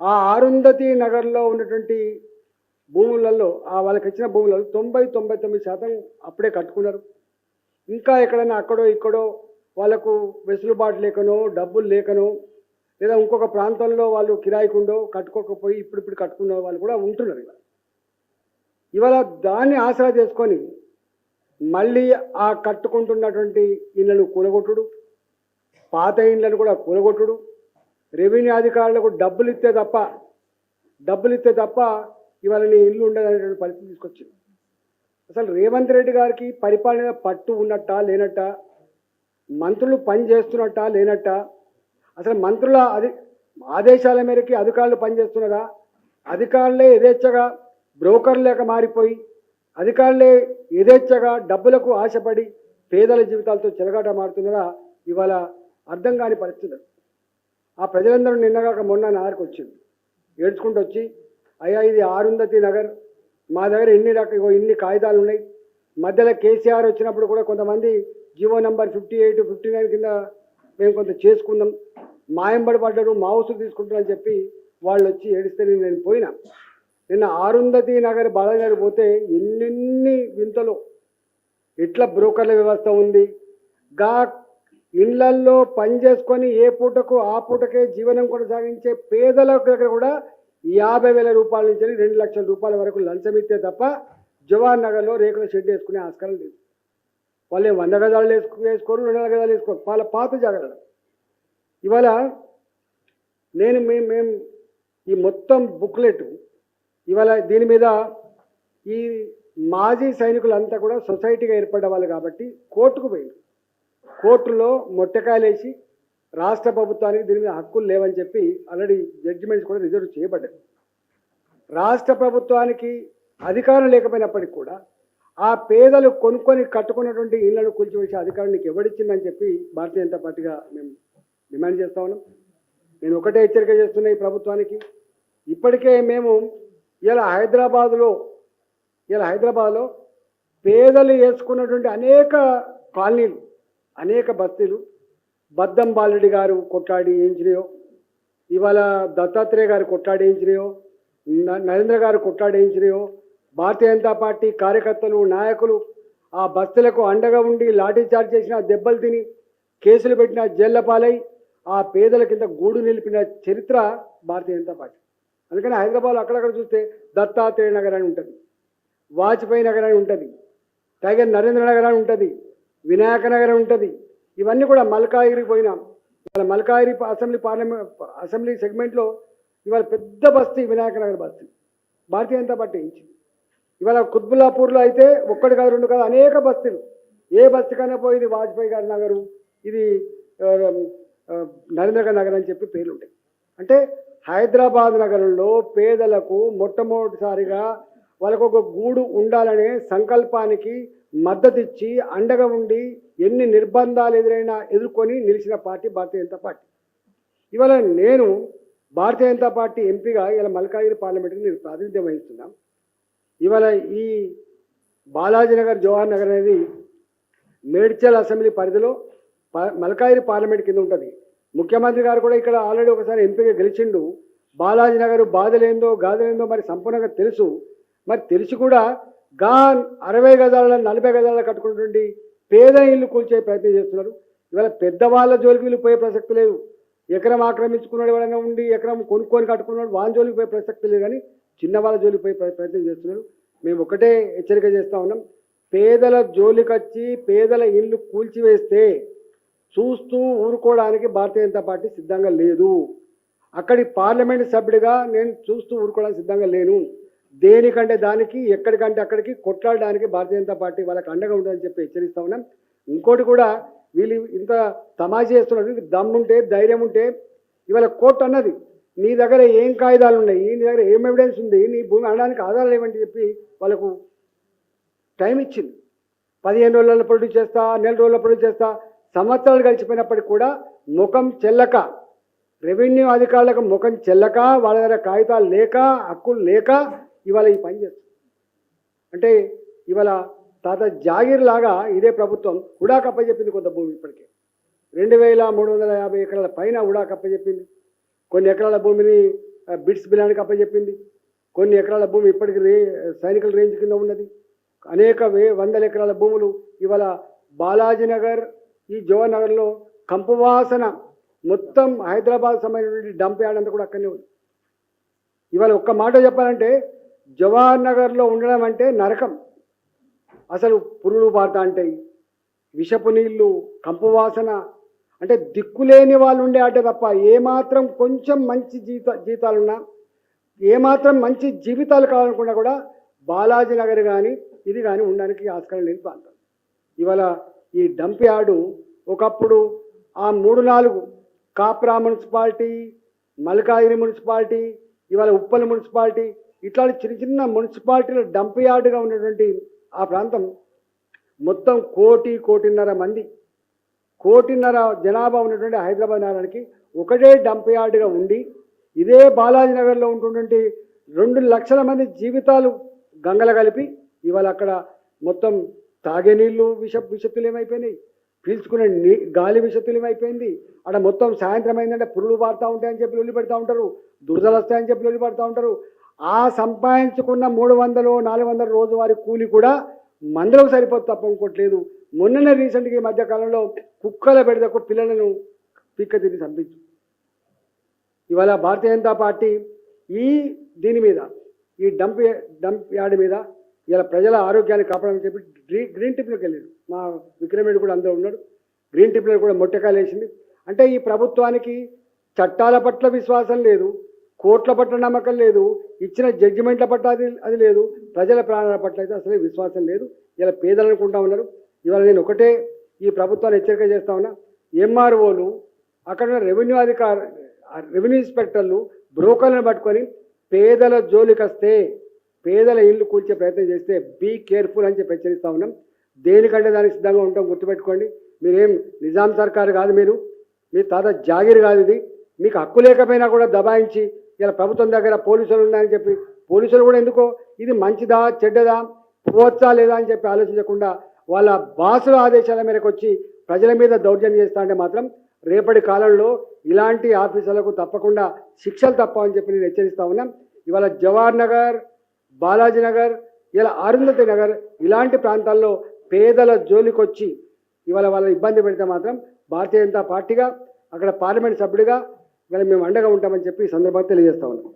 ఆ అరుంధతి నగర్లో ఉన్నటువంటి భూములలో ఆ వాళ్ళకి ఇచ్చిన భూములలో తొంభై తొంభై తొమ్మిది శాతం అప్పుడే కట్టుకున్నారు. ఇంకా ఎక్కడైనా అక్కడో ఇక్కడో వాళ్ళకు వెసులుబాటు లేకనో డబ్బులు లేకనో లేదా ఇంకొక ప్రాంతంలో వాళ్ళు కిరాయికుండో కట్టుకోకపోయి ఇప్పుడు ఇప్పుడు కట్టుకున్న వాళ్ళు కూడా ఉంటున్నారు ఇవాళ. ఇవాళ దాన్ని ఆసరా చేసుకొని మళ్ళీ ఆ కట్టుకుంటున్నటువంటి ఇళ్ళను కూలగొట్టుడు పాత ఇళ్ళను కూడా కూలగొట్టుడు రెవెన్యూ అధికారులకు డబ్బులు ఇస్తే తప్ప డబ్బులు ఇస్తే తప్ప ఇవాళ నీ ఇల్లు ఉండదనేటువంటి పరిస్థితి తీసుకొచ్చింది. అసలు రేవంత్ రెడ్డి గారికి పరిపాలన పట్టు ఉన్నట్ట లేనట్ట? మంత్రులు పని చేస్తున్నట్ట లేనట్ట? అసలు మంత్రుల అది ఆదేశాల మేరకి అధికారులు పనిచేస్తున్నదా అధికారులే యథేచ్ఛగా బ్రోకర్ లేక మారిపోయి అధికారులే యథేచ్ఛగా డబ్బులకు ఆశపడి పేదల జీవితాలతో చెలగాట మారుతున్నదా ఇవాళ అర్థం కాని పరిస్థితులు. ఆ ప్రజలందరూ నిన్నగాక మొన్న నగరకు వచ్చింది. ఏడ్చుకుంటూ వచ్చి అయ్యా ఇది ఆరుంధతి నగర్. మా దగ్గర ఇన్ని రకాల ఇన్ని కాగితాలు ఉన్నాయి. మధ్యలో కేసీఆర్ వచ్చినప్పుడు కూడా కొంతమంది GO number fifty eight fifty nine కింద మేము కొంత చేసుకుందాం మాయంబడి పడ్డారు మావుసులు తీసుకుంటారని చెప్పి వాళ్ళు వచ్చి ఏడిస్తే నేను పోయినా. నిన్న ఆరుంధతి నగర్ బాలనగర్ పోతే ఎన్నెన్ని వింతలు. ఇట్లా బ్రోకర్ల వ్యవస్థ ఉంది. గా ఇళ్ళల్లో పని చేసుకొని ఏ పూటకు ఆ పూటకే జీవనం కొనసాగించే పేదల దగ్గర కూడా యాభై వేల రూపాయల నుంచి రెండు లక్షల రూపాయల వరకు లంచం ఇస్తే తప్ప జవహర్ నగర్లో రేకుల షెడ్ వేసుకునే ఆస్కారం లేదు. వాళ్ళు వంద గజాలు వేసుకు వేసుకోరు రెండు వందల గజాలు వేసుకోరు. వాళ్ళ పాత జాగ్రత్త. ఇవాళ నేను మేము మేము ఈ మొత్తం బుక్లెట్ ఇవాళ దీని మీద ఈ మాజీ సైనికులంతా కూడా సొసైటీగా ఏర్పడ్డ వాళ్ళు కాబట్టి కోర్టుకు పోయింది కోర్టులో మొట్టకాయలు వేసి రాష్ట్ర ప్రభుత్వానికి దీని మీద హక్కులు లేవని చెప్పి ఆల్రెడీ జడ్జిమెంట్స్ కూడా రిజర్వ్ చేయబడ్డాయి. రాష్ట్ర ప్రభుత్వానికి అధికారం లేకపోయినప్పటికీ కూడా ఆ పేదలు కొనుక్కొని కట్టుకున్నటువంటి ఇళ్ళను కూల్చివేసే అధికారం నీకు ఎవడిచ్చిందని చెప్పి భారతీయ జనతా పార్టీగా మేము డిమాండ్ చేస్తా ఉన్నాం. నేను ఒకటే హెచ్చరిక చేస్తున్నా ఈ ప్రభుత్వానికి. ఇప్పటికే మేము ఇలా హైదరాబాదులో ఇలా హైదరాబాద్లో పేదలు వేసుకున్నటువంటి అనేక కాలనీలు అనేక బస్తీలు. బద్దం బాలుడి గారు కొట్లాడి వేయించినాయో ఇవాళ దత్తాత్రేయ గారు కొట్లాడి వేయించినాయో నరేంద్ర గారు కొట్లాడి వేయించినాయో భారతీయ జనతా పార్టీ కార్యకర్తలు నాయకులు ఆ బస్తీలకు అండగా ఉండి లాఠీ చార్జ్ చేసిన దెబ్బలు తిని కేసులు పెట్టిన జైళ్ళ పాలై ఆ పేదల కింద గూడు నిలిపిన చరిత్ర భారతీయ జనతా పార్టీ. అందుకని హైదరాబాద్ అక్కడక్కడ చూస్తే దత్తాత్రేయ నగర్ అని ఉంటుంది వాజ్పేయి నగర్ అని ఉంటుంది టైగర్ నరేంద్ర నగర్ అని ఉంటుంది వినాయక నగర్ ఉంటుంది. ఇవన్నీ కూడా మల్కాగిరికి పోయినాం. ఇవాళ మల్కాగిరి అసెంబ్లీ పార్లమెంట్ అసెంబ్లీ సెగ్మెంట్లో ఇవాళ పెద్ద బస్తీ వినాయక నగర్ బస్తీ. భారతీయ జనతా పార్టీ ఇచ్చింది. ఇవాళ కుత్బుల్లాపూర్లో అయితే ఒక్కటి కాదు రెండు కాదు అనేక బస్తీలు. ఏ బస్తీ కన్నా వాజ్పేయి గారి నగరు ఇది నరేంద్ర గారి నగర్ అని చెప్పి పేర్లు ఉంటాయి అంటే హైదరాబాద్ నగరంలో పేదలకు మొట్టమొదటిసారిగా వాళ్ళకు ఒక గూడు ఉండాలనే సంకల్పానికి మద్దతిచ్చి అండగా ఉండి ఎన్ని నిర్బంధాలు ఎదురైనా ఎదుర్కొని నిలిచిన పార్టీ భారతీయ జనతా పార్టీ. ఇవాళ నేను భారతీయ జనతా పార్టీ ఎంపీగా ఇలా మల్కాగిరి పార్లమెంట్కి నేను ప్రాతినిధ్యం వహిస్తున్నాం. ఇవాళ ఈ బాలాజీనగర్ జవహర్ నగర్ అనేది మేడ్చల్ అసెంబ్లీ పరిధిలో ప- మల్కాయిరి పార్లమెంట్ కింద ఉంటుంది. ముఖ్యమంత్రి గారు కూడా ఇక్కడ ఆల్రెడీ ఒకసారి ఎంపీగా గెలిచిండు. బాలాజీ నగర్ బాధలేందో గాధలేందో మరి సంపూర్ణంగా తెలుసు. మరి తెలిసి కూడా గా అరవై గజాల నలభై గజాల కట్టుకున్నటువంటి పేద ఇల్లు కూల్చే ప్రయత్నం చేస్తున్నారు. ఇవాళ పెద్దవాళ్ళ జోలికి వీళ్ళు పోయే ప్రసక్తి లేదు. ఎకరం ఆక్రమించుకున్నాడు ఎవరైనా ఉండి ఎకరం కొనుక్కొని కట్టుకున్నాడు వాళ్ళ జోలికి పోయే ప్రసక్తి లేదు కానీ చిన్నవాళ్ళ జోలికి పోయే ప్రయత్నం చేస్తున్నారు. మేము ఒకటే హెచ్చరిక చేస్తా ఉన్నాం. పేదల జోలికొచ్చి పేదల ఇల్లు కూల్చివేస్తే చూస్తూ ఊరుకోవడానికి భారతీయ జనతా పార్టీ సిద్ధంగా లేదు. అక్కడి పార్లమెంట్ సభ్యుడిగా నేను చూస్తూ ఊరుకోవడానికి సిద్ధంగా లేను. దేనికంటే దానికి ఎక్కడికంటే అక్కడికి కొట్లాడడానికి భారతీయ జనతా పార్టీ వాళ్ళకి అండగా ఉంటుందని చెప్పి హెచ్చరిస్తా ఉన్నాం. ఇంకోటి కూడా వీళ్ళు ఇంత తమాషా చేస్తున్నారు. దమ్ముంటే ధైర్యం ఉంటే ఇవాళ కోర్టు అన్నది నీ దగ్గర ఏం కాగితాలు ఉన్నాయి? నీ దగ్గర ఏం ఎవిడెన్స్ ఉంది? నీ భూమి అనడానికి ఆధారాలు ఏమంటే చెప్పి వాళ్ళకు టైం ఇచ్చింది. పదిహేను రోజుల ప్రొడ్యూస్ చేస్తా నెల రోజుల ప్రొడ్యూస్ చేస్తా సంవత్సరాలు గడిచిపోయినప్పటికి కూడా ముఖం చెల్లక రెవెన్యూ అధికారులకు ముఖం చెల్లక వాళ్ళ దగ్గర కాగితాలు లేక హక్కులు లేక ఇవాళ ఈ పని చేస్తుంది అంటే ఇవాళ తాత జాగీర్ లాగా ఇదే ప్రభుత్వం ఉడాకప్ప చెప్పింది కొంత భూమి ఇప్పటికే. రెండు వేల మూడు వందల యాభై ఎకరాల పైన ఉడాకప్ప చెప్పింది. కొన్ని ఎకరాల భూమిని బిడ్స్ బిట్స్ బిలానికి అప్పచెప్పింది. కొన్ని ఎకరాల భూమి ఇప్పటికి రే సైనికుల రేంజ్ కింద ఉన్నది. అనేక వే వందల ఎకరాల భూములు ఇవాళ బాలాజీనగర్ ఈ జవహర్ నగర్లో కంపువాసన మొత్తం హైదరాబాద్ సంబంధించినటువంటి డంప్ యార్డ్ అంతా కూడా అక్కడనే ఉంది. ఇవాళ ఒక్క మాట చెప్పాలంటే జవహర్ నగర్లో ఉండడం అంటే నరకం. అసలు పురుడు బాట అంటే విషపు నీళ్ళు కంపు వాసన అంటే దిక్కులేని వాళ్ళు ఉండే ఆట తప్ప ఏమాత్రం కొంచెం మంచి జీత జీతాలున్నా ఏమాత్రం మంచి జీవితాలు కావాలనుకున్నా కూడా బాలాజీ నగర్ కానీ ఇది కానీ ఉండడానికి ఆస్కారం లేని ప్రాంతం. ఇవాళ ఈ డంప్ యార్డు ఒకప్పుడు ఆ మూడు నాలుగు కాప్రా మున్సిపాలిటీ మల్కాగిరి మున్సిపాలిటీ ఇవాళ ఉప్పల్ మున్సిపాలిటీ ఇట్లాంటి చిన్న చిన్న మున్సిపాలిటీల డంప్ యార్డ్గా ఉన్నటువంటి ఆ ప్రాంతం మొత్తం కోటి కోటిన్నర మంది కోటిన్నర జనాభా ఉన్నటువంటి హైదరాబాద్ నగరానికి ఒకటే డంప్ యార్డ్గా ఉండి ఇదే బాలాజీ నగర్లో ఉంటున్నటువంటి రెండు లక్షల మంది జీవితాలు గంగల కలిపి ఇవాళ అక్కడ మొత్తం తాగే నీళ్ళు విష విషతుల్యమైపోయినాయి పీల్చుకునే నీ గాలి విషతుల్యమైపోయింది అక్కడ మొత్తం సాయంత్రం అయిందంటే పురులు పారుతూ ఉంటాయని చెప్పి వెళ్ళి పెడతా ఉంటారు దురదలు వస్తాయని చెప్పి వెళ్ళి పెడతా ఉంటారు ఆ సంపాదించుకున్న మూడు వందలు నాలుగు వందల రోజువారి కూలి కూడా మందులకు సరిపోదు తప్ప ఇంకోటి మొన్ననే రీసెంట్గా ఈ మధ్యకాలంలో కుక్కల బెడదకు పిల్లలను పిక్క తిరిగి చంపించు. ఇవాళ భారతీయ జనతా పార్టీ ఈ దీని మీద ఈ డంప్ డంప్ యార్డ్ మీద ఇలా ప్రజల ఆరోగ్యాన్ని కాపాడని చెప్పి గ్రీ గ్రీన్ టిప్లోకి వెళ్ళాడు మా విక్రమరెడ్డి కూడా అందరూ ఉన్నాడు. గ్రీన్ టిప్లో కూడా మొట్టకాయలు వేసింది. అంటే ఈ ప్రభుత్వానికి చట్టాల పట్ల విశ్వాసం లేదు. కోర్టుల పట్ల నమ్మకం లేదు ఇచ్చిన జడ్జిమెంట్ల పట్ల అది అది లేదు ప్రజల ప్రాణాల పట్ల అయితే అసలే విశ్వాసం లేదు. ఇలా పేదలు అనుకుంటా ఉన్నారు. ఇవాళ నేను ఒకటే ఈ ప్రభుత్వాన్ని హెచ్చరిక చేస్తా ఉన్నా. ఎంఆర్ఓలు అక్కడ ఉన్న రెవెన్యూ అధికార రెవెన్యూ ఇన్స్పెక్టర్లు బ్రోకర్లను పట్టుకొని పేదల జోలికి వస్తే పేదల ఇల్లు కూల్చే ప్రయత్నం చేస్తే బీ కేర్ఫుల్ అని చెప్పి హెచ్చరిస్తా ఉన్నాం. దేనికంటే దానికి సిద్ధంగా ఉంటాం గుర్తుపెట్టుకోండి. మీరేం నిజాం సర్కారు కాదు మీరు. మీ తాత జాగీర్ కాదు ఇది. మీకు హక్కు లేకపోయినా కూడా దబాయించి ఇలా ప్రభుత్వం దగ్గర పోలీసులు ఉన్నాయని చెప్పి పోలీసులు కూడా ఎందుకో ఇది మంచిదా చెడ్డదా పోవచ్చా లేదా అని చెప్పి ఆలోచించకుండా వాళ్ళ బాసుల ఆదేశాల మేరకు వచ్చి ప్రజల మీద దౌర్జన్యం చేస్తా అంటే మాత్రం రేపటి కాలంలో ఇలాంటి ఆఫీసర్లకు తప్పకుండా శిక్షలు తప్పవని చెప్పి నేను హెచ్చరిస్తా ఉన్నాం. ఇవాళ జవహర్ నగర్ బాలాజీ నగర్ ఇలా అరుంధతి నగర్ ఇలాంటి ప్రాంతాల్లో పేదల జోలికొచ్చి ఇవాళ వాళ్ళ ఇబ్బంది పెడితే మాత్రం భారతీయ జనతా పార్టీగా అక్కడ పార్లమెంట్ సభ్యుడిగా ఇవాళ మేము అండగా ఉంటామని చెప్పి ఈ సందర్భంగా తెలియజేస్తా ఉన్నాం.